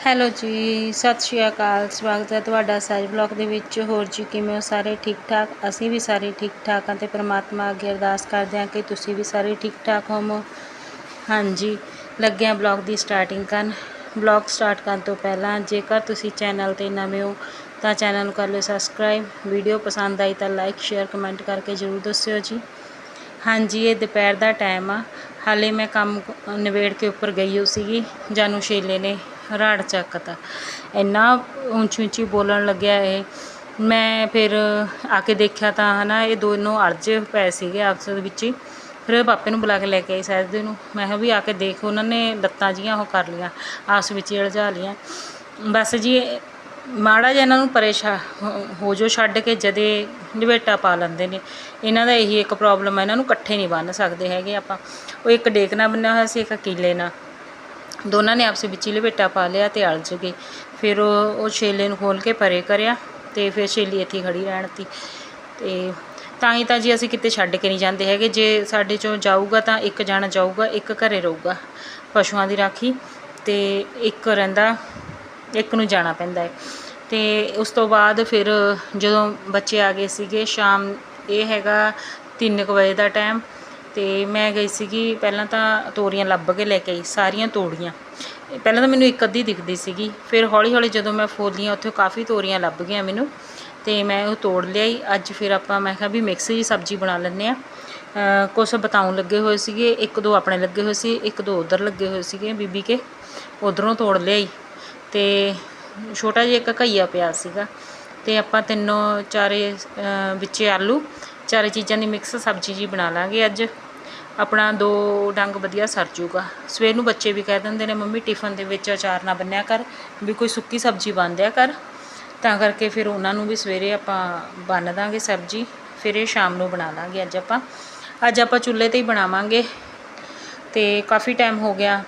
Hello ਜੀ, ਸਤਿ ਸ਼੍ਰੀ ਅਕਾਲ। ਸਵਾਗਤ ਹੈ ਤੁਹਾਡਾ ਸਾਜ ਬਲੌਗ ਦੇ ਵਿੱਚ। ਹੋਰ ਜੀ, ਕਿਵੇਂ ਹੋ ਸਾਰੇ? ਠੀਕ ਠਾਕ? ਅਸੀਂ ਵੀ ਸਾਰੇ ਠੀਕ ਠਾਕ ਹਾਂ ਤੇ ਪ੍ਰਮਾਤਮਾ ਅੱਗੇ ਅਰਦਾਸ ਕਰਦੇ ਹਾਂ ਕਿ ਤੁਸੀਂ ਵੀ ਸਾਰੇ ਠੀਕ ਠਾਕ ਹੋਵੋ। ਹਾਂਜੀ ਲੱਗਿਆ ਹਾਂ ਬਲੌਗ ਦੀ ਸਟਾਰਟਿੰਗ ਕਰਨ। ਬਲੌਗ ਸਟਾਰਟ ਕਰਨ ਤੋਂ ਪਹਿਲਾਂ ਜੇਕਰ ਤੁਸੀਂ ਚੈਨਲ ਤੇ ਨਵੇਂ ਹੋ, ਤਾਂ ਚੈਨਲ ਨੂੰ ਕਰ ਲਿਓ ਸਬਸਕ੍ਰਾਈਬ ਵੀਡੀਓ ਪਸੰਦ ਆਈ ਤਾਂ ਲਾਈਕ ਸ਼ੇਅਰ ਕਮੈਂਟ ਕਰਕੇ ਜ਼ਰੂਰ ਦੱਸਿਓ ਜੀ। ਹਾਂਜੀ, ਇਹ ਦੁਪਹਿਰ ਦਾ ਟਾਈਮ ਆ। ਹਾਲੇ ਮੈਂ ਕੰਮ ਨਿਬੇੜ ਕੇ ਉੱਪਰ ਗਈ ਹੋ ਸੀਗੀ। ਜਾਨੂ ਸ਼ੇਲੇ ਨੇ ਰਾੜ ਚੱਕਤਾ ਇੰਨਾ ਉੱਚੀ ਉੱਚੀ ਬੋਲਣ ਲੱਗਿਆ ਇਹ। ਮੈਂ ਫਿਰ ਆ ਕੇ ਦੇਖਿਆ ਤਾਂ ਹਨਾ, ਇਹ ਦੋਨੋਂ ਅੜਜੇ ਪਏ ਸੀਗੇ ਆਪਸ ਦੇ ਵਿੱਚ ਹੀ। ਫਿਰ ਉਹਦੇ ਪਾਪੇ ਨੂੰ ਬੁਲਾ ਕੇ ਲੈ ਕੇ ਆਈ ਸਹਿਜਦੇ ਨੂੰ। ਮੈਂ ਕਿਹਾ ਵੀ ਆ ਕੇ ਦੇਖ, ਉਹਨਾਂ ਨੇ ਲੱਤਾਂ ਜੀਆਂ ਉਹ ਕਰ ਲੀਆਂ ਆਪਸ ਵਿੱਚ ਹੀ ਉਲਝਾ ਲੀਆਂ ਬਸ ਜੀ, ਮਾੜਾ ਜਿਹਾ ਇਹਨਾਂ ਨੂੰ ਪਰੇਸ਼ਾ ਹੋ ਜੋ ਛੱਡ ਕੇ ਜਦੇ ਲਵੇਟਾ ਪਾ ਲੈਂਦੇ ਨੇ। ਇਹਨਾਂ ਦਾ ਇਹੀ ਇੱਕ ਪ੍ਰੋਬਲਮ ਹੈ ਇਹਨਾਂ ਨੂੰ ਇਕੱਠੇ ਨਹੀਂ ਬੰਨ੍ਹ ਸਕਦੇ ਹੈਗੇ ਆਪਾਂ। ਉਹ ਇੱਕ ਡੇਕ ਨਾਲ ਬੰਨਿਆ ਹੋਇਆ ਸੀ, ਇੱਕ ਕੀਲੇ ਨਾਲ। ਦੋਨਾਂ ਨੇ ਆਪਸ ਵਿੱਚ ਹੀ ਲਪੇਟਾ ਪਾ ਲਿਆ ਤੇ ਅਲਝ ਗਏ। ਫਿਰ ਉਹ ਉਹ ਛੇਲੇ ਨੂੰ ਖੋਲ ਕੇ ਪਰੇ ਕਰਿਆ ਤੇ ਫਿਰ ਛੇਲੀ ਇੱਥੇ ਖੜੀ ਰਹਿਣ ਤੀ ਤੇ ਤਾਂ ਹੀ ਤਾਂ ਜੀ ਅਸੀਂ ਕਿਤੇ ਛੱਡ ਕੇ ਨਹੀਂ ਜਾਂਦੇ ਹੈਗੇ। ਜੇ ਸਾਡੇ ਚੋਂ ਜਾਊਗਾ ਤਾਂ ਇੱਕ ਜਾਣਾ ਜਾਊਗਾ, ਇੱਕ ਘਰੇ ਰਹੂਗਾ ਪਸ਼ੂਆਂ ਦੀ ਰਾਖੀ ਤੇ ਇੱਕ ਰਹਿੰਦਾ, ਇੱਕ ਨੂੰ ਜਾਣਾ ਪੈਂਦਾ ਹੈ। ਤੇ ਉਸ ਤੋਂ ਬਾਅਦ ਫਿਰ ਜਦੋਂ ਬੱਚੇ ਆ ਗਏ ਸੀਗੇ, ਸ਼ਾਮ ਇਹ ਹੈਗਾ 3 ਵਜੇ ਦਾ ਟਾਈਮ ਤੇ ਮੈਂ ਗਈ ਸੀਗੀ, ਪਹਿਲਾਂ ਤਾਂ ਤੋਰੀਆਂ ਲੱਭ ਕੇ ਲੈ ਕੇ ਆਈ, ਸਾਰੀਆਂ ਤੋੜੀਆਂ। ਪਹਿਲਾਂ ਤਾਂ ਮੈਨੂੰ ਇੱਕ ਅੱਧੀ ਦਿਖਦੀ ਸੀਗੀ, ਫਿਰ ਹੌਲੀ ਹੌਲੀ ਜਦੋਂ ਮੈਂ ਫੋਲੀਆਂ, ਉੱਥੇ ਕਾਫੀ ਤੋਰੀਆਂ ਲੱਭ ਗਈਆਂ ਮੈਨੂੰ, ਤੇ ਮੈਂ ਉਹ ਤੋੜ ਲਿਆਈ। ਅੱਜ ਫਿਰ ਆਪਾਂ, ਮੈਂ ਕਿਹਾ ਵੀ ਮਿਕਸ ਜੀ ਸਬਜ਼ੀ ਬਣਾ ਲੈਂਦੇ ਆ ਕੁਛ ਬਤਾਉਣ ਲੱਗੇ ਹੋਏ ਸੀਗੇ, ਇੱਕ ਦੋ ਆਪਣੇ ਲੱਗੇ ਹੋਏ ਸੀ, ਇੱਕ ਦੋ ਉਧਰ ਲੱਗੇ ਹੋਏ ਸੀਗੇ ਬੀਬੀ ਕੇ, ਉਧਰੋਂ ਤੋੜ ਲਿਆਈ। ਤੇ ਛੋਟਾ ਜਿਹਾ ਇੱਕ ਘਈਆ ਪਿਆ ਸੀਗਾ, ਤੇ ਆਪਾਂ ਤਿੰਨੋਂ ਚਾਰੇ ਵਿੱਚੇ ਆਲੂ ਚਾਰੇ ਚੀਜ਼ਾਂ ਦੀ ਮਿਕਸ ਸਬਜ਼ੀ ਜੀ ਬਣਾ ਲਾਂਗੇ ਅੱਜ। ਆਪਣਾ ਦੋ ਡੰਗ ਵਧੀਆ ਸਰ ਜੂਗਾ। ਸਵੇਰ ਨੂੰ ਬੱਚੇ ਵੀ ਕਹਿ ਦਿੰਦੇ ਨੇ, ਮੰਮੀ ਟਿਫਨ ਦੇ ਵਿੱਚ ਅਚਾਰ ਨਾ ਬੰਨਿਆ ਕਰ, ਵੀ ਕੋਈ ਸੁੱਕੀ ਸਬਜ਼ੀ ਬਣ ਦਿਆ ਕਰ। ਤਾਂ ਕਰਕੇ ਫਿਰ ਉਹਨਾਂ ਨੂੰ ਵੀ ਸਵੇਰੇ ਆਪਾਂ ਬੰਨ ਦਾਂਗੇ ਸਬਜ਼ੀ, ਫਿਰ ਇਹ ਸ਼ਾਮ ਨੂੰ ਬਣਾ ਲਾਂਗੇ ਅੱਜ ਆਪਾਂ। ਅੱਜ ਆਪਾਂ ਚੁੱਲ੍ਹੇ ਤੇ ਹੀ ਬਣਾਵਾਂਗੇ। ਤੇ ਕਾਫੀ ਟਾਈਮ ਹੋ ਗਿਆ।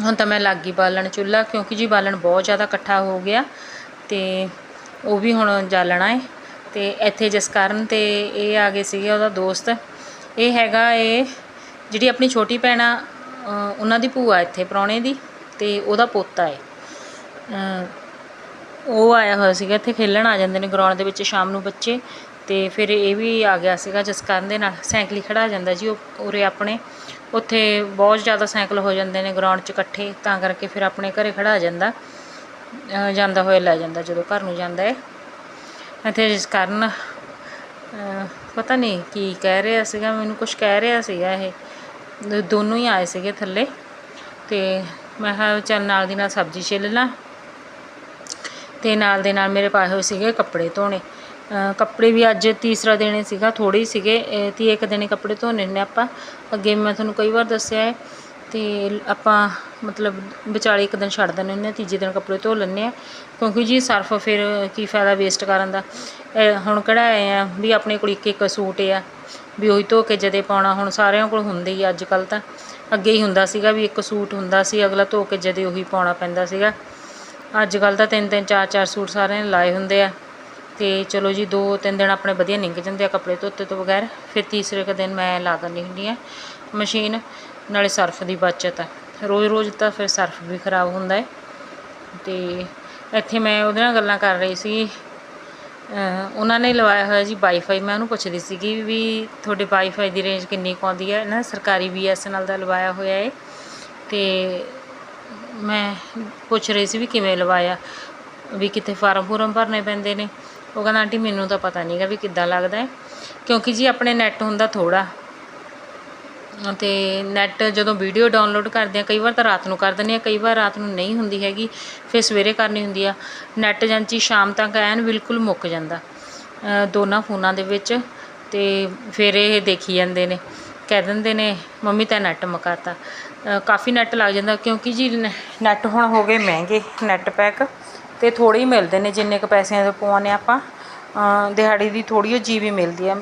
ਹੁਣ ਤਾਂ ਮੈਂ ਲੱਗ ਗਈ ਬਾਲਣ ਚੁੱਲ੍ਹਾ, ਕਿਉਂਕਿ ਜੀ ਬਾਲਣ ਬਹੁਤ ਜ਼ਿਆਦਾ ਇਕੱਠਾ ਹੋ ਗਿਆ। ਤੇ ਉਹ ਵੀ ਹੁਣ ਜਾਲਣਾ ਹੈ ਤੇ ਇੱਥੇ ਜਸਕਰਨ ਕਾਰਨ ਤੇ ਇਹ ਆ ਗਏ ਸੀਗੇ ਉਹਦਾ ਦੋਸਤ। ਇਹ ਹੈਗਾ ਇਹ ਜਿਹੜੀ ਆਪਣੀ ਛੋਟੀ ਭੈਣ ਆ ਉਹਨਾਂ ਦੀ ਭੂਆ ਇੱਥੇ ਪ੍ਰਾਹੁਣੇ ਦੀ ਤੇ ਉਹਦਾ ਪੋਤਾ ਹੈ ਉਹ ਆਇਆ ਹੋਇਆ ਸੀਗਾ ਇੱਥੇ ਖੇਲਣ, ਆ ਜਾਂਦੇ ਨੇ ਗਰਾਊਂਡ ਦੇ ਵਿੱਚ ਸ਼ਾਮ ਨੂੰ ਬੱਚੇ ਤੇ ਫਿਰ ਇਹ ਵੀ ਆ ਗਿਆ ਸੀਗਾ ਜਸਕਰਨ ਦੇ ਨਾਲ। ਸਾਈਕਲ ਖੜਾ ਜਾਂਦਾ ਜੀ ਉਹ, ਉਰੇ ਆਪਣੇ। ਉੱਥੇ ਬਹੁਤ ਜ਼ਿਆਦਾ ਸਾਈਕਲ ਹੋ ਜਾਂਦੇ ਨੇ ਗਰਾਊਂਡ 'ਚ ਇਕੱਠੇ, ਤਾਂ ਕਰਕੇ ਫਿਰ ਆਪਣੇ ਘਰੇ ਖੜਾ ਜਾਂਦਾ ਜਾਂਦਾ ਹੋਇਆ ਲੈ ਜਾਂਦਾ ਜਦੋਂ ਘਰ ਨੂੰ ਜਾਂਦਾ ਹੈ ਅਤੇ ਜਿਸ ਕਾਰਨ ਪਤਾ ਨਹੀਂ ਕੀ ਕਹਿ ਰਿਹਾ ਸੀਗਾ, ਮੈਨੂੰ ਕੁਝ ਕਹਿ ਰਿਹਾ ਸੀਗਾ ਇਹ। ਦੋਨੋਂ ਹੀ ਆਏ ਸੀਗੇ ਥੱਲੇ ਤੇ ਮੈਂ ਕਿਹਾ ਚੱਲ ਨਾਲ ਦੀ ਨਾਲ ਸਬਜ਼ੀ ਛਿੱਲ ਲਾਂ। ਤੇ ਨਾਲ ਦੇ ਨਾਲ ਮੇਰੇ ਪਾਏ ਹੋਏ ਸੀਗੇ ਕੱਪੜੇ ਧੋਣੇ। ਕੱਪੜੇ ਵੀ ਅੱਜ ਤੀਸਰਾ ਦਿਨ ਸੀਗਾ ਥੋੜੇ ਹੀ ਸੀਗੇ। ਤੀ ਇੱਕ ਦਿਨ ਕੱਪੜੇ ਧੋਣੇ ਨੇ ਆਪਾਂ। ਅੱਗੇ ਮੈਂ ਤੁਹਾਨੂੰ ਕਈ ਵਾਰ ਦੱਸਿਆ ਹੈ ਤੇ ਆਪਾਂ ਮਤਲਬ ਵਿਚਾਲੇ ਇੱਕ ਦਿਨ ਛੱਡ ਦਿੰਦੇ ਹੁੰਦੇ ਤੀਜੇ ਦਿਨ ਕੱਪੜੇ ਧੋ ਲੈਂਦੇ ਆ। ਕਿਉਂਕਿ ਜੀ ਸਰਫ ਫਿਰ ਕੀ ਫਾਇਦਾ ਵੇਸਟ ਕਰਨ ਦਾ। ਹੁਣ ਕਿਹੜਾ ਆਏ ਆ ਵੀ ਆਪਣੇ ਕੋਲ ਇੱਕ ਇੱਕ ਸੂਟ ਆ ਵੀ ਉਹੀ ਧੋ ਕੇ ਜਦੇ ਪਾਉਣਾ, ਹੁਣ ਸਾਰਿਆਂ ਕੋਲ ਹੁੰਦੇ ਹੀ ਅੱਜ ਕੱਲ ਤਾਂ। ਅੱਗੇ ਹੀ ਹੁੰਦਾ ਸੀਗਾ ਵੀ ਇੱਕ ਸੂਟ ਹੁੰਦਾ ਸੀ, ਅਗਲਾ ਧੋ ਕੇ ਜਦੇ ਉਹੀ ਪਾਉਣਾ ਪੈਂਦਾ ਸੀਗਾ। ਅੱਜ ਕੱਲ ਤਾਂ ਤਿੰਨ ਤਿੰਨ, ਚਾਰ ਚਾਰ ਸੂਟ ਸਾਰਿਆਂ ਨੇ ਲਾਏ ਹੁੰਦੇ ਆ। ਤੇ ਚਲੋ ਜੀ, ਦੋ ਤਿੰਨ ਦਿਨ ਆਪਣੇ ਵਧੀਆ ਨਿੰਗ ਜਾਂਦੇ ਆ ਕੱਪੜੇ ਧੋਤੇ ਤੋਂ ਬਗੈਰ। ਫਿਰ ਤੀਸਰੇ ਕ ਦਿਨ ਮੈਂ ਲਾ ਦਿੰਦੀ ਹੁੰਦੀ ਆ ਮਸ਼ੀਨ। ਨਾਲੇ ਸਰਫ ਦੀ ਬਚਤ ਆ। ਰੋਜ਼ ਰੋਜ਼ ਤਾਂ ਫਿਰ ਸਰਫ ਵੀ ਖਰਾਬ ਹੁੰਦਾ ਹੈ ਤੇ ਇੱਥੇ ਮੈਂ ਉਹਦੇ ਨਾਲ ਗੱਲਾਂ ਕਰ ਰਹੀ ਸੀ ਉਹਨਾਂ ਨੇ ਲਵਾਇਆ ਹੋਇਆ ਜੀ ਵਾਈਫਾਈ। ਮੈਂ ਉਹਨੂੰ ਪੁੱਛਦੀ ਸੀਗੀ ਵੀ ਤੁਹਾਡੇ ਵਾਈਫਾਈ ਦੀ ਰੇਂਜ ਕਿੰਨੀ ਕੁ ਆਉਂਦੀ ਹੈ? ਨਾ ਸਰਕਾਰੀ ਬੀਐਸਐਨਐਲ ਦਾ ਲਵਾਇਆ ਹੋਇਆ ਹੈ ਤੇ ਮੈਂ ਪੁੱਛ ਰਹੀ ਸੀ ਵੀ ਕਿਵੇਂ ਲਵਾਇਆ? ਵੀ ਕਿਤੇ ਫਾਰਮ ਫੂਰਮ ਭਰਨੇ ਪੈਂਦੇ ਨੇ? ਉਹ ਕਹਿੰਦਾ, ਆਂਟੀ, ਮੈਨੂੰ ਤਾਂ ਪਤਾ ਨਹੀਂਗਾ ਵੀ ਕਿੱਦਾਂ ਲੱਗਦਾ ਹੈ ਕਿਉਂਕਿ ਜੀ ਆਪਣੇ ਨੈੱਟ ਹੁੰਦਾ ਥੋੜਾ ਅਤੇ ਨੈੱਟ ਜਦੋਂ ਵੀਡੀਓ ਡਾਊਨਲੋਡ ਕਰਦੇ ਹਾਂ ਕਈ ਵਾਰ ਤਾਂ ਰਾਤ ਨੂੰ ਕਰ ਦਿੰਦੇ ਹਾਂ ਕਈ ਵਾਰ ਰਾਤ ਨੂੰ ਨਹੀਂ ਹੁੰਦੀ ਹੈਗੀ, ਫਿਰ ਸਵੇਰੇ ਕਰਨੀ ਹੁੰਦੀ ਆ। ਨੈੱਟ ਜਾਂਚੀ ਸ਼ਾਮ ਤੱਕ ਐਨ ਬਿਲਕੁਲ ਮੁੱਕ ਜਾਂਦਾ ਦੋਨਾਂ ਫੋਨਾਂ ਦੇ ਵਿੱਚ, ਤੇ ਫਿਰ ਇਹ ਦੇਖੀ ਜਾਂਦੇ ਨੇ, ਕਹਿ ਦਿੰਦੇ ਨੇ, ਮੰਮੀ, ਤਾਂ ਨੈੱਟ ਮੁਕਾਤਾ ਕਾਫੀ ਨੈੱਟ ਲੱਗ ਜਾਂਦਾ, ਕਿਉਂਕਿ ਜੀ ਨੈੱਟ ਹੁਣ ਹੋ ਗਏ ਮਹਿੰਗੇ ਨੈੱਟ ਪੈਕ ਤੇ ਥੋੜੇ ਹੀ ਮਿਲਦੇ ਨੇ, ਜਿੰਨੇ ਕ ਪੈਸਿਆਂ ਦੇ ਪਵਾਉਣੇ ਆਪਾਂ। ਦਿਹਾੜੀ ਦੀ ਥੋੜੀ ਜਿਹੀ ਜੀਬੀ ਮਿਲਦੀ ਆ।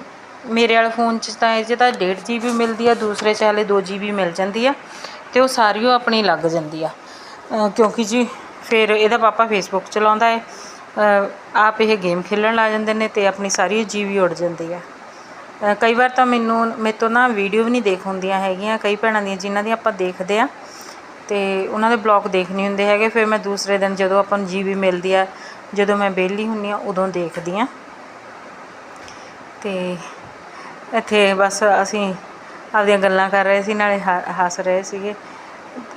ਮੇਰੇ ਵਾਲੇ ਫੋਨ 'ਚ ਤਾਂ ਇਹ 'ਚ ਤਾਂ ਡੇਢ ਜੀ ਬੀ ਮਿਲਦੀ ਆ, ਦੂਸਰੇ 'ਚ ਹਾਲੇ ਦੋ ਜੀ ਬੀ ਮਿਲ ਜਾਂਦੀ ਆ ਅਤੇ ਉਹ ਸਾਰੀ ਉਹ ਆਪਣੀ ਲੱਗ ਜਾਂਦੀ ਆ। ਕਿਉਂਕਿ ਜੀ ਫਿਰ ਇਹਦਾ ਪਾਪਾ ਫੇਸਬੁੱਕ ਚਲਾਉਂਦਾ ਹੈ ਆਪ ਇਹ ਗੇਮ ਖੇਲਣ ਲੱਗ ਜਾਂਦੇ ਨੇ ਅਤੇ ਆਪਣੀ ਸਾਰੀ ਜੀ ਜੀਬੀ ਉੱਡ ਜਾਂਦੀ ਆ। ਕਈ ਵਾਰ ਤਾਂ ਮੈਨੂੰ, ਮੇਰੇ ਤੋਂ ਨਾ ਵੀਡੀਓ ਵੀ ਨਹੀਂ ਦੇਖ ਹੁੰਦੀਆਂ ਹੈਗੀਆਂ, ਕਈ ਭੈਣਾਂ ਦੀਆਂ ਜਿਨ੍ਹਾਂ ਦੀ ਆਪਾਂ ਦੇਖਦੇ ਆ ਅਤੇ ਉਹਨਾਂ ਦੇ ਬਲੌਗ ਦੇਖ ਨਹੀਂ ਹੁੰਦੇ ਹੈਗੇ, ਫਿਰ ਮੈਂ ਦੂਸਰੇ ਦਿਨ ਜਦੋਂ ਆਪਾਂ ਨੂੰ ਜੀਬੀ ਮਿਲਦੀ ਆ, ਜਦੋਂ ਮੈਂ ਵਿਹਲੀ ਹੁੰਨੀ ਆ, ਉਦੋਂ ਦੇਖਦੀ ਆ। ਅਤੇ ਇੱਥੇ ਬਸ ਅਸੀਂ ਆਪਦੀਆਂ ਗੱਲਾਂ ਕਰ ਰਹੇ ਸੀ, ਨਾਲੇ ਹ- ਹੱਸ ਰਹੇ ਸੀਗੇ।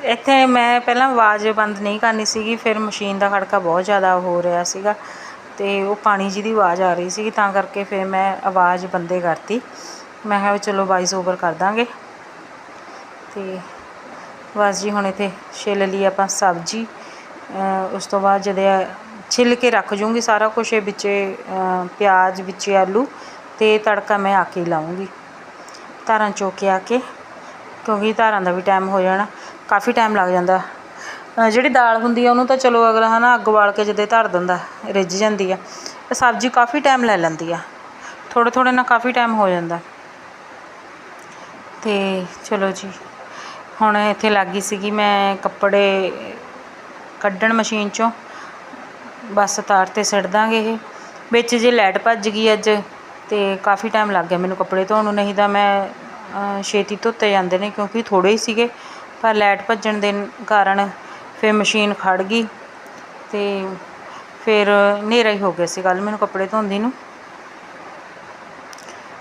ਇੱਥੇ ਮੈਂ ਪਹਿਲਾਂ ਆਵਾਜ਼ ਬੰਦ ਨਹੀਂ ਕਰਨੀ ਸੀਗੀ, ਫਿਰ ਮਸ਼ੀਨ ਦਾ ਖੜਕਾ ਬਹੁਤ ਜ਼ਿਆਦਾ ਹੋ ਰਿਹਾ ਸੀਗਾ ਤੇ ਉਹ ਪਾਣੀ ਜੀ ਦੀ ਆਵਾਜ਼ ਆ ਰਹੀ ਸੀਗੀ, ਤਾਂ ਕਰਕੇ ਫਿਰ ਮੈਂ ਆਵਾਜ਼ ਬੰਦੇ ਕਰਤੀ। ਮੈਂ ਕਿਹਾ ਚਲੋ ਵਾਇਸ ਓਵਰ ਕਰ ਦਾਂਗੇ। ਤੇ ਬਸ ਜੀ ਹੁਣ ਇੱਥੇ ਛਿੱਲ ਲਈ ਆਪਾਂ ਸਬਜ਼ੀ। ਉਸ ਤੋਂ ਬਾਅਦ ਜਦੋਂ ਛਿੱਲ ਕੇ ਰੱਖ ਜੂੰਗੀ ਸਾਰਾ ਕੁਝ ਇਹ ਵਿੱਚੇ ਪਿਆਜ਼, ਵਿੱਚੇ ਆਲੂ ਤੇ ਤੜਕਾ ਮੈਂ ਆ ਕੇ ਹੀ ਲਾਉਂਗੀ। ਧਾਰਾਂ ਚੋ ਕੇ ਆ ਕੇ, ਕਿਉਂਕਿ ਧਾਰਾਂ ਦਾ ਵੀ ਟਾਈਮ ਹੋ ਜਾਣਾ, ਕਾਫੀ ਟਾਈਮ ਲੱਗ ਜਾਂਦਾ। ਜਿਹੜੀ ਦਾਲ ਹੁੰਦੀ ਆ, ਉਹਨੂੰ ਤਾਂ ਚਲੋ ਅਗਲਾ ਹਨਾ ਅੱਗ ਬਾਲ ਕੇ ਜਦੇ ਧਰ ਦਿੰਦਾ, ਰਿੱਝ ਜਾਂਦੀ ਆ। ਤੇ ਸਬਜ਼ੀ ਕਾਫੀ ਟਾਈਮ ਲੈ ਲੈਂਦੀ ਆ। ਥੋੜ੍ਹੇ ਥੋੜ੍ਹੇ ਨਾਲ ਕਾਫੀ ਟਾਈਮ ਹੋ ਜਾਂਦਾ। ਤੇ ਚਲੋ ਜੀ, ਹੁਣ ਇੱਥੇ ਲੱਗ ਗਈ ਸੀਗੀ ਮੈਂ ਕੱਪੜੇ ਕੱਢਣ ਮਸ਼ੀਨ ਚੋਂ। ਬਸ ਤਾਰ ਤੇ ਸਿੱਟ ਦਾਂਗੇ ਇਹ। ਵਿੱਚ ਜੇ ਲਾਈਟ ਭੱਜ ਗਈ ਅੱਜ ਅਤੇ ਕਾਫੀ ਟਾਈਮ ਲੱਗ ਗਿਆ ਮੈਨੂੰ ਕੱਪੜੇ ਧੋਣ ਨੂੰ, ਨਹੀਂ ਤਾਂ ਮੈਂ ਛੇਤੀ ਧੋਤੇ ਜਾਂਦੇ ਨੇ ਕਿਉਂਕਿ ਥੋੜ੍ਹੇ ਹੀ ਸੀਗੇ। ਪਰ ਲਾਈਟ ਭੱਜਣ ਦੇ ਕਾਰਨ ਫਿਰ ਮਸ਼ੀਨ ਖੜ੍ਹ ਗਈ ਅਤੇ ਫਿਰ ਹਨੇਰਾ ਹੀ ਹੋ ਗਿਆ ਸੀ ਕੱਲ੍ਹ ਮੈਨੂੰ ਕੱਪੜੇ ਧੋਂਦੀ ਨੂੰ।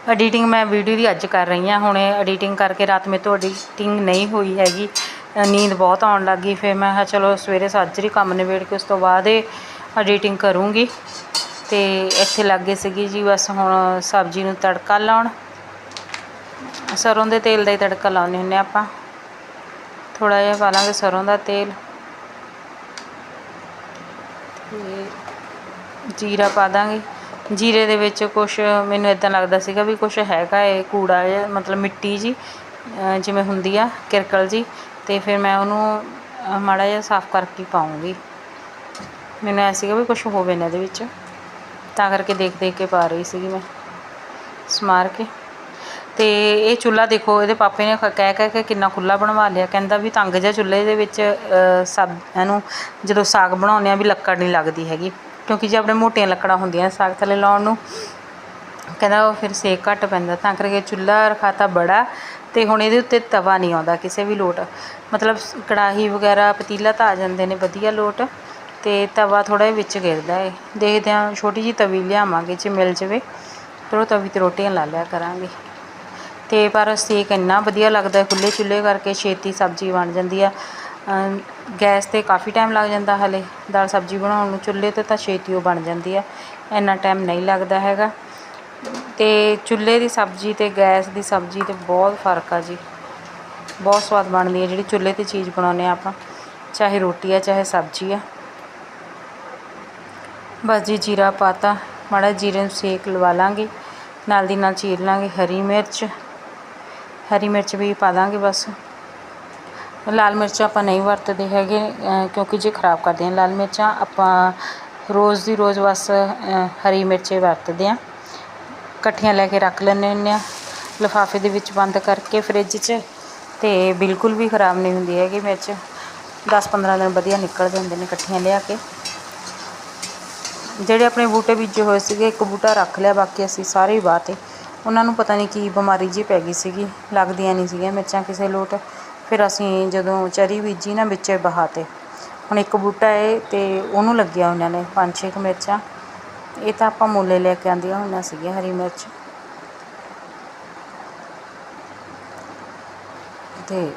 ਐਡੀਟਿੰਗ ਮੈਂ ਵੀਡੀਓ ਦੀ ਅੱਜ ਕਰ ਰਹੀ ਹਾਂ, ਹੁਣੇ ਐਡੀਟਿੰਗ ਕਰਕੇ ਰਾਤ ਮੇ ਤੋਂ ਐਡੀਟਿੰਗ ਨਹੀਂ ਹੋਈ ਹੈਗੀ। ਨੀਂਦ ਬਹੁਤ ਆਉਣ ਲੱਗ ਗਈ, ਫਿਰ ਮੈਂ ਕਿਹਾ ਚਲੋ ਸਵੇਰੇ ਸਾਜਰੀ ਕੰਮ ਨਿਬੇੜ ਕੇ ਉਸ ਤੋਂ ਬਾਅਦ ਇਹ ਐਡੀਟਿੰਗ ਕਰੂੰਗੀ। ਤੇ ਇੱਥੇ ਲੱਗੇ ਸੀਗੀ ਜੀ, ਬਸ ਹੁਣ ਸਬਜ਼ੀ ਨੂੰ ਤੜਕਾ ਲਾਉਣ। ਸਰੋਂ ਦੇ ਤੇਲ ਦਾ ਹੀ ਤੜਕਾ ਲਾਉਂਦੇ ਹੁੰਦੇ ਆਪਾਂ। ਥੋੜਾ ਜਿਹਾ ਪਾ ਲਾਂਗੇ ਸਰੋਂ ਦਾ ਤੇਲ। ਤੇ ਜੀਰਾ ਪਾ ਦਾਂਗੇ। ਜੀਰੇ ਦੇ ਵਿੱਚ ਕੁਛ ਮੈਨੂੰ ਇਦਾਂ ਲੱਗਦਾ ਸੀਗਾ ਵੀ ਕੁਛ ਹੈਗਾ ਏ, ਕੂੜਾ ਜਿਹਾ, ਮਤਲਬ ਮਿੱਟੀ ਜੀ ਜਿਵੇਂ ਹੁੰਦੀ ਆ, ਕਿਰਕਲ ਜੀ ਤੇ ਫਿਰ ਮੈਂ ਉਹਨੂੰ ਮਾੜਾ ਜਿਹਾ ਸਾਫ਼ ਕਰਕੇ ਪਾਉਂਗੀ ਮੈਨੂੰ ਐ ਸੀਗਾ ਵੀ ਕੁਛ ਹੋਵੇ ਨਾ ਇਹਦੇ ਵਿੱਚ। ਤਾਂ ਕਰਕੇ ਦੇਖ ਦੇਖ ਕੇ ਪਾ ਰਹੀ ਸੀਗੀ ਮੈਂ। ਸਮਾਰ ਕੇ। ਤੇ ਇਹ ਚੁੱਲ੍ਹਾ ਦੇਖੋ ਇਹਦੇ ਪਾਪੇ ਨੇ ਕਹਿ ਕਹਿ ਕੇ ਕਿੰਨਾ ਖੁੱਲਾ ਬਣਵਾ ਲਿਆ। ਕਹਿੰਦਾ ਵੀ ਤੰਗ ਜਿਹਾ ਚੁੱਲ੍ਹੇ ਦੇ ਵਿੱਚ ਅਹ, ਸਬ ਇਹਨੂੰ ਜਦੋਂ ਸਾਗ ਬਣਾਉਂਦੇ ਆ ਵੀ ਲੱਕੜ ਨਹੀਂ ਲੱਗਦੀ ਹੈਗੀ। ਕਿਉਂਕਿ ਜੇ ਆਪਣੇ ਮੋਟੀਆਂ ਲੱਕੜਾਂ ਹੁੰਦੀਆਂ ਸਾਗ ਥੱਲੇ ਲਾਉਣ ਨੂੰ। ਕਹਿੰਦਾ ਉਹ ਫਿਰ ਸੇਕ ਘੱਟ ਪੈਂਦਾ। ਤਾਂ ਕਰਕੇ ਚੁੱਲ੍ਹਾ ਰਖਾਤਾ ਬੜਾ ਤੇ ਹੁਣ ਇਹਦੇ ਉੱਤੇ ਤਵਾ ਨਹੀਂ ਆਉਂਦਾ ਕਿਸੇ ਵੀ ਲੋਟ। ਮਤਲਬ ਕੜਾਹੀ ਵਗੈਰਾ ਪਤੀਲਾ ਤਾਂ ਆ ਜਾਂਦੇ ਨੇ ਵਧੀਆ ਲੋਟ। ਅਤੇ ਤਵਾ ਥੋੜ੍ਹਾ ਜਿਹਾ ਵਿੱਚ ਗਿਰਦਾ ਹੈ ਦੇਖਦੇ ਹਾਂ, ਛੋਟੀ ਜਿਹੀ ਤਵੀ ਲਿਆਵਾਂਗੇ ਜੇ ਮਿਲ ਜਾਵੇ। ਫਿਰ ਉਹ ਤਵੀ ਤੇ ਰੋਟੀਆਂ ਲਾ ਲਿਆ ਕਰਾਂਗੇ। ਅਤੇ ਪਰ ਸੇਕ ਇੰਨਾ ਵਧੀਆ ਲੱਗਦਾ ਖੁੱਲ੍ਹੇ ਚੁੱਲ੍ਹੇ ਕਰਕੇ ਛੇਤੀ ਸਬਜ਼ੀ ਬਣ ਜਾਂਦੀ ਆ। ਗੈਸ ਤੇ ਕਾਫੀ ਟਾਈਮ ਲੱਗ ਜਾਂਦਾ ਹਲੇ। ਦਾਲ ਸਬਜ਼ੀ ਬਣਾਉਣ ਨੂੰ ਚੁੱਲ੍ਹੇ ਤੇ ਤਾਂ ਛੇਤੀ ਉਹ ਬਣ ਜਾਂਦੀ ਆ। ਇੰਨਾ ਟਾਈਮ ਨਹੀਂ ਲੱਗਦਾ ਹੈਗਾ। ਅਤੇ ਚੁੱਲ੍ਹੇ ਦੀ ਸਬਜ਼ੀ ਅਤੇ ਗੈਸ ਦੀ ਸਬਜ਼ੀ ਤੇ ਬਹੁਤ ਫ਼ਰਕ ਆ ਜੀ। ਬਹੁਤ ਸਵਾਦ ਬਣਦੀ ਹੈ ਜਿਹੜੀ ਚੁੱਲ੍ਹੇ ਤੇ ਚੀਜ਼ ਬਣਾਉਂਦੇ ਆ ਆਪਾਂ। ਚਾਹੇ ਰੋਟੀ ਆ, ਚਾਹੇ ਸਬਜ਼ੀ ਆ। ਬਸ ਜੀ ਜੀਰਾ ਪਾਤਾ, ਮਾੜਾ ਜੀਰੇ ਨੂੰ ਸੇਕ ਲਵਾ ਲਾਂਗੇ, ਨਾਲ ਦੀ ਨਾਲ ਚੀਰ ਲਾਂਗੇ ਹਰੀ ਮਿਰਚ। ਹਰੀ ਮਿਰਚ ਵੀ ਪਾ ਦਾਂਗੇ ਬਸ। ਲਾਲ ਮਿਰਚ ਆਪਾਂ ਨਹੀਂ ਵਰਤਦੇ ਹੈਗੇ ਕਿਉਂਕਿ ਜੇ ਖਰਾਬ ਕਰਦੇ ਕਰਦੀਆਂ ਲਾਲ ਮਿਰਚਾਂ, ਆਪਾਂ ਰੋਜ਼ ਦੀ ਰੋਜ਼ ਬਸ ਹਰੀ ਮਿਰਚੇ ਵਰਤਦੇ ਹਾਂ। ਇਕੱਠੀਆਂ ਲੈ ਕੇ ਰੱਖ ਲੈਂਦੇ ਹੁੰਦੇ ਹਾਂ। ਲਿਫਾਫੇ ਦੇ ਵਿੱਚ ਬੰਦ ਕਰਕੇ ਫ੍ਰਿਜ 'ਚ, ਤੇ ਬਿਲਕੁਲ ਵੀ ਖਰਾਬ ਨਹੀਂ ਹੁੰਦੀ ਹੈਗੀ ਮਿਰਚ। 10-15 ਦਿਨ ਵਧੀਆ ਨਿਕਲ ਜਾਂਦੇ ਨੇ ਇਕੱਠੀਆਂ ਲਿਆ ਕੇ। ਜਿਹੜੇ ਆਪਣੇ ਬੂਟੇ ਬੀਜੇ ਹੋਏ ਸੀਗੇ, ਇੱਕ ਬੂਟਾ ਰੱਖ ਲਿਆ, ਬਾਕੀ ਅਸੀਂ ਸਾਰੇ ਹੀ ਵਾਹ ਤੇ। ਉਹਨਾਂ ਨੂੰ ਪਤਾ ਨਹੀਂ ਕੀ ਬਿਮਾਰੀ ਜੀ ਪੈ ਗਈ ਸੀਗੀ, ਲੱਗਦੀਆਂ ਨਹੀਂ ਸੀਗੀਆਂ ਮਿਰਚਾਂ ਕਿਸੇ ਲੋਟ। ਫਿਰ ਅਸੀਂ ਜਦੋਂ ਚਰੀ ਬੀਜੀ ਨਾ ਵਿੱਚੇ ਬਹਾਤੇ ਹੁਣ ਇੱਕ ਬੂਟਾ ਏ ਤੇ ਉਹਨੂੰ ਲੱਗਿਆ ਉਹਨਾਂ ਨੇ ਪੰਜ ਛੇ ਕੁ ਮਿਰਚਾਂ। ਇਹ ਤਾਂ ਆਪਾਂ ਮੁੱਲੇ ਲੈ ਕੇ ਆਂਦੀਆਂ ਹੋਈਆਂ ਸੀਗੀਆਂ ਹਰੀ ਮਿਰਚ। ਤੇ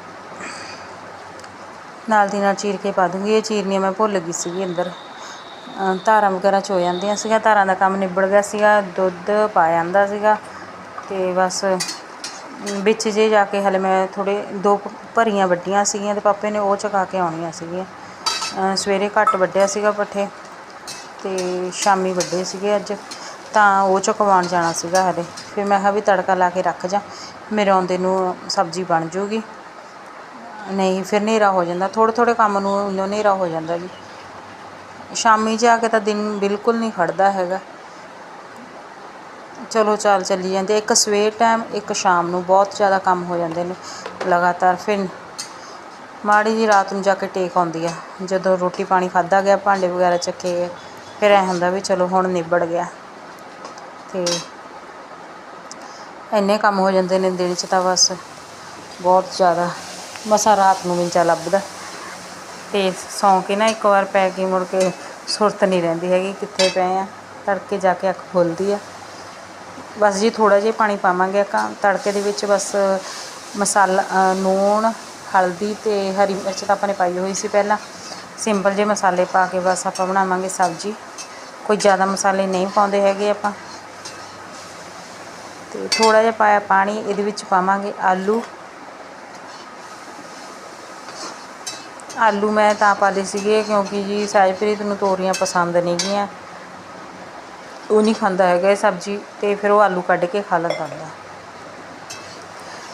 ਨਾਲ ਦੀ ਨਾਲ ਚੀਰ ਕੇ ਪਾ ਦੂੰਗੀ। ਇਹ ਚੀਰਨੀ ਮੈਂ ਭੁੱਲ ਗਈ ਸੀਗੀ ਅੰਦਰ। ਧਾਰਾਂ ਵਗੈਰਾ ਚੋ ਜਾਂਦੀਆਂ ਸੀਗੀਆਂ, ਧਾਰਾਂ ਦਾ ਕੰਮ ਨਿਬੜ ਗਿਆ ਸੀਗਾ, ਦੁੱਧ ਪਾ ਜਾਂਦਾ ਸੀਗਾ ਅਤੇ ਬਸ ਵਿੱਚ ਜੇ ਜਾ ਕੇ ਹਲੇ ਮੈਂ ਥੋੜ੍ਹੇ ਦੋ ਭਰੀਆਂ ਵੱਡੀਆਂ ਸੀਗੀਆਂ ਅਤੇ ਪਾਪੇ ਨੇ ਉਹ ਚੁਕਾ ਕੇ ਆਉਣੀਆਂ ਸੀਗੀਆਂ। ਸਵੇਰੇ ਘੱਟ ਵੱਢਿਆ ਸੀਗਾ ਪੱਠੇ ਅਤੇ ਸ਼ਾਮੀ ਵੱਢੇ ਸੀਗੇ ਅੱਜ, ਤਾਂ ਉਹ ਚੁਕਵਾਉਣ ਜਾਣਾ ਸੀਗਾ ਹਲੇ। ਫਿਰ ਮੈਂ ਕਿਹਾ ਵੀ ਤੜਕਾ ਲਾ ਕੇ ਰੱਖ ਜਾ, ਮੇਰੇ ਆਉਂਦੇ ਨੂੰ ਸਬਜ਼ੀ ਬਣ ਜੂਗੀ। ਨਹੀਂ, ਫਿਰ ਹਨੇਰਾ ਹੋ ਜਾਂਦਾ ਥੋੜ੍ਹੇ ਥੋੜ੍ਹੇ ਕੰਮ ਨੂੰ ਹਨੇਰਾ ਹੋ ਜਾਂਦਾ ਜੀ। ਸ਼ਾਮੀ ਜਾ ਕੇ ਤਾਂ ਦਿਨ ਬਿਲਕੁਲ ਨਹੀਂ ਖੜ੍ਹਦਾ ਹੈਗਾ। ਚਲੋ ਚੱਲ ਚੱਲੀ ਜਾਂਦੇ ਇੱਕ ਸਵੇਰ ਟਾਈਮ ਇੱਕ ਸ਼ਾਮ ਨੂੰ ਬਹੁਤ ਜ਼ਿਆਦਾ ਕੰਮ ਹੋ ਜਾਂਦੇ ਨੇ ਲਗਾਤਾਰ। ਫਿਰ ਮਾੜੀ ਜੀ ਰਾਤ ਨੂੰ ਜਾ ਕੇ ਟੇਕ ਆਉਂਦੀ ਆ। ਜਦੋਂ ਰੋਟੀ ਪਾਣੀ ਖਾਧਾ ਗਿਆ, ਭਾਂਡੇ ਵਗੈਰਾ ਚੱਕੇ ਗਏ, ਫਿਰ ਐ ਹੁੰਦਾ ਵੀ ਚਲੋ ਹੁਣ ਨਿਬੜ ਗਿਆ। ਤੇ ਇੰਨੇ ਕੰਮ ਹੋ ਜਾਂਦੇ ਨੇ ਦਿਨ 'ਚ ਤਾਂ ਬਸ ਬਹੁਤ ਜ਼ਿਆਦਾ। ਮਸਾਂ ਰਾਤ ਨੂੰ ਮਿੰਚਾ ਲੱਭਦਾ। ਤੇ ਸੌਂ ਕੇ ਨਾ ਇੱਕ ਵਾਰ ਪੈ ਕੇ ਮੁੜ ਕੇ ਸੁਰਤ ਨਹੀਂ ਰਹਿੰਦੀ ਹੈਗੀ ਕਿੱਥੇ ਪਏ ਆ? ਤੜਕੇ ਜਾ ਕੇ ਅੱਖ ਖੁੱਲਦੀ ਆ। ਬਸ ਜੀ ਥੋੜਾ ਜਿਹਾ ਪਾਣੀ ਪਾਵਾਂਗੇ ਆਪਾਂ। ਤੜਕੇ ਦੇ ਵਿੱਚ ਬਸ ਮਸਾਲਾ ਅ, ਨੂਣ ਹਲਦੀ ਤੇ ਹਰੀ ਮਿਰਚ ਤਾਂ ਆਪਾਂ ਨੇ ਪਾਈ ਹੋਈ ਸੀ ਪਹਿਲਾਂ। ਸਿੰਪਲ ਜਿਹੇ ਮਸਾਲੇ ਪਾ ਕੇ ਬਸ ਆਪਾਂ ਬਣਾਵਾਂਗੇ ਸਬਜ਼ੀ। ਕੋਈ ਜ਼ਿਆਦਾ ਮਸਾਲੇ ਨਹੀਂ ਪਾਉਂਦੇ ਹੈਗੇ ਆਪਾਂ। ਤੇ ਥੋੜਾ ਜਿਹਾ ਪਾਇਆ ਪਾਣੀ ਇਹਦੇ ਵਿੱਚ ਪਾਵਾਂਗੇ ਆਲੂ। ਆਲੂ ਮੈਂ ਤਾਂ ਪਾ ਲਏ ਸੀਗੇ ਕਿਉਂਕਿ ਜੀ ਸਹਿਜਪ੍ਰੀਤ ਨੂੰ ਤੋਰੀਆਂ ਪਸੰਦ ਨਹੀਂ ਗੀਆਂ ਉਹ ਨਹੀਂ ਖਾਂਦਾ ਹੈਗਾ ਇਹ ਸਬਜ਼ੀ ਤੇ ਫਿਰ ਉਹ ਆਲੂ ਕੱਢ ਕੇ ਖਾ ਲੈਂਦਾ ਹੁੰਦਾ।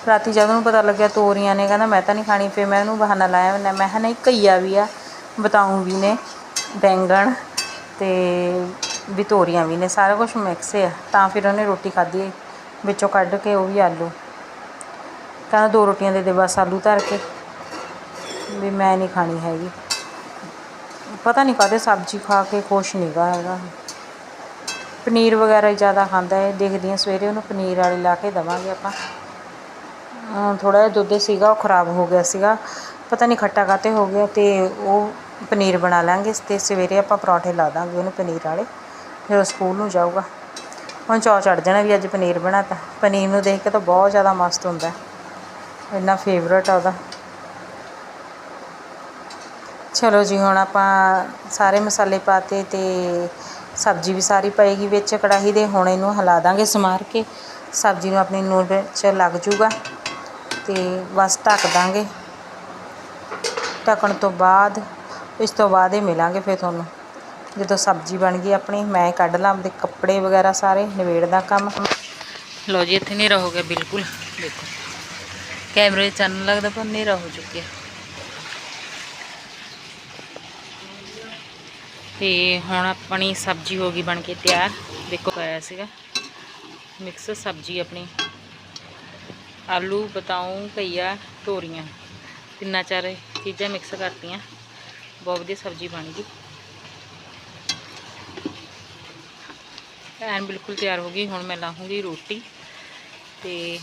ਰਾਤੀ ਜਦ ਉਹਨੂੰ ਪਤਾ ਲੱਗਿਆ ਤੋਰੀਆਂ ਨੇ, ਕਹਿੰਦਾ ਮੈਂ ਤਾਂ ਨਹੀਂ ਖਾਣੀ, ਫਿਰ ਮੈਂ ਉਹਨੂੰ ਬਹਾਨਾ ਲਾਇਆ ਮੈਂ ਮੈਂ ਕਿਹਾ, ਨਹੀਂ, ਘਈਆ ਵੀ ਆ, ਬਤਾਊਂ ਵੀ ਨੇ, ਬੈਂਗਣ ਤੇ ਵੀ ਤੋਰੀਆਂ ਵੀ ਨੇ, ਸਾਰਾ ਕੁਝ ਮਿਕਸ ਆ। ਤਾਂ ਫਿਰ ਉਹਨੇ ਰੋਟੀ ਖਾਧੀ ਵਿੱਚੋਂ ਕੱਢ ਕੇ ਉਹ ਵੀ ਆਲੂ। ਕਹਿੰਦਾ ਦੋ ਰੋਟੀਆਂ ਦੇ ਦੇ, ਬਸ ਆਲੂ ਧਰ ਕੇ। ਵੀ ਮੈਂ ਨਹੀਂ ਖਾਣੀ ਹੈਗੀ। ਪਤਾ ਨਹੀਂ ਕਾਹਦੇ ਸਬਜ਼ੀ ਖਾ ਕੇ ਖੁਸ਼ ਨਹੀਂਗਾ ਹੈਗਾ। ਪਨੀਰ ਵਗੈਰਾ ਹੀ ਜ਼ਿਆਦਾ ਖਾਂਦਾ ਹੈ ਦੇਖਦੀ ਹਾਂ ਸਵੇਰੇ ਉਹਨੂੰ ਪਨੀਰ ਵਾਲੀ ਲਾ ਕੇ ਦੇਵਾਂਗੇ ਆਪਾਂ। ਥੋੜਾ ਜਿਹਾ ਦੁੱਧ ਸੀਗਾ, ਉਹ ਖਰਾਬ ਹੋ ਗਿਆ ਸੀਗਾ। ਪਤਾ ਨਹੀਂ ਖੱਟਾ ਕਾਤੇ ਹੋ ਗਿਆ ਤੇ ਉਹ ਪਨੀਰ ਬਣਾ ਲਾਂਗੇ ਤੇ ਸਵੇਰੇ ਆਪਾਂ ਪਰੌਂਠੇ ਲਾ ਦਾਂਗੇ ਉਹਨੂੰ ਪਨੀਰ ਵਾਲੇ। ਫਿਰ ਉਹ ਸਕੂਲ ਨੂੰ ਜਾਊਗਾ। ਹੁਣ ਚੌ ਚੜ ਜਾਣਾ ਵੀ ਅੱਜ ਪਨੀਰ ਬਣਾਤਾ। ਪਨੀਰ ਨੂੰ ਦੇਖ ਕੇ ਤਾਂ ਬਹੁਤ ਜ਼ਿਆਦਾ ਮਸਤ ਹੁੰਦਾ। ਇੰਨਾ ਫੇਵਰਟ ਆ ਉਹਦਾ। ਚਲੋ ਜੀ, ਹੁਣ ਆਪਾਂ ਸਾਰੇ ਮਸਾਲੇ ਪਾਤੇ ਤੇ ਸਬਜ਼ੀ ਵੀ ਸਾਰੀ ਪਏਗੀ ਵਿੱਚ, ਕੜਾਹੀ ਦੇ, ਹੁਣ ਇਹਨੂੰ ਹਿਲਾ ਦਾਂਗੇ ਸਮਾਰ ਕੇ। ਸਬਜ਼ੀ ਨੂੰ ਆਪਣੀ ਨੂਨ ਵਿੱਚ ਲੱਗ ਜੂਗਾ ਤੇ ਬਸ ਢੱਕ ਦਾਂਗੇ। ਢੱਕਣ ਤੋਂ ਬਾਅਦ, ਇਸ ਤੋਂ ਬਾਅਦ ਹੀ ਮਿਲਾਂਗੇ ਫਿਰ ਤੁਹਾਨੂੰ। ਜਦੋਂ ਸਬਜ਼ੀ ਬਣ ਗਈ ਆਪਣੀ, ਮੈਂ ਕੱਢ ਲਾਂ ਆਪਣੇ ਕੱਪੜੇ ਵਗੈਰਾ ਸਾਰੇ, ਨਿਬੇੜ ਦਾ ਕੰਮ। ਲੋ ਜੀ, ਇੱਥੇ ਨਹੀਂ ਰਹੋਗੇ ਬਿਲਕੁਲ, ਦੇਖੋ। ਕੈਮਰੇ 'ਚ ਲੱਗਦਾ ਪਰ ਨਹੀਂ ਰਹੋ ਚੁੱਕਿਆ। ਤੇ ਹੁਣ ਆਪਣੀ ਸਬਜ਼ੀ ਹੋ ਗਈ ਬਣ ਕੇ ਤਿਆਰ। ਦੇਖੋ ਪਾਇਆ ਸੀਗਾ। ਮਿਕਸ ਸਬਜ਼ੀ ਆਪਣੀ। ਆਲੂ ਬਤਾਉਂ ਘਈਆ, ਤੋਰੀਆਂ। ਤਿੰਨਾਂ ਚਾਰ ਚੀਜ਼ਾਂ ਮਿਕਸ ਕਰਤੀਆਂ। ਬਹੁਤ ਵਧੀਆ ਸਬਜ਼ੀ ਬਣ ਗਈ। ਐਨ ਬਿਲਕੁਲ ਤਿਆਰ ਹੋ ਗਈ। ਹੁਣ ਮੈਂ ਲਾਹੂੰਗੀ ਰੋਟੀ ਤੇ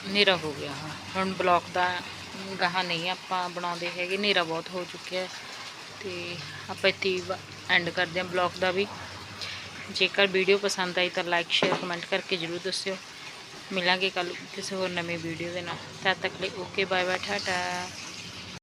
ਹਨੇਰਾ ਹੋ ਗਿਆ। ਹੁਣ। ਹੁਣ ਬਲੌਕ ਦਾ ਗਾਹਾਂ ਨਹੀਂ ਆਪਾਂ ਬਣਾਉਂਦੇ ਹੈਗੇ। ਹਨੇਰਾ ਬਹੁਤ ਹੋ ਚੁੱਕਿਆ। ਤੇ ਆਪਾਂ ਇੱਥੇ ਐਂਡ ਕਰਦੇ ਹਾਂ ਬਲੌਗ ਦਾ ਵੀ। ਜੇਕਰ ਵੀਡੀਓ ਪਸੰਦ ਆਈ ਤਾਂ ਲਾਈਕ ਸ਼ੇਅਰ ਕਮੈਂਟ ਕਰਕੇ ਜਰੂਰ ਦੱਸਿਓ। ਮਿਲਾਂਗੇ ਕੱਲ ਕਿਸੇ ਹੋਰ ਨਵੀਂ ਵੀਡੀਓ ਦੇ ਨਾਲ। ਤਦ ਤੱਕ ਲਈ ਓਕੇ ਬਾਏ ਬਾਏ ਟਾਟਾ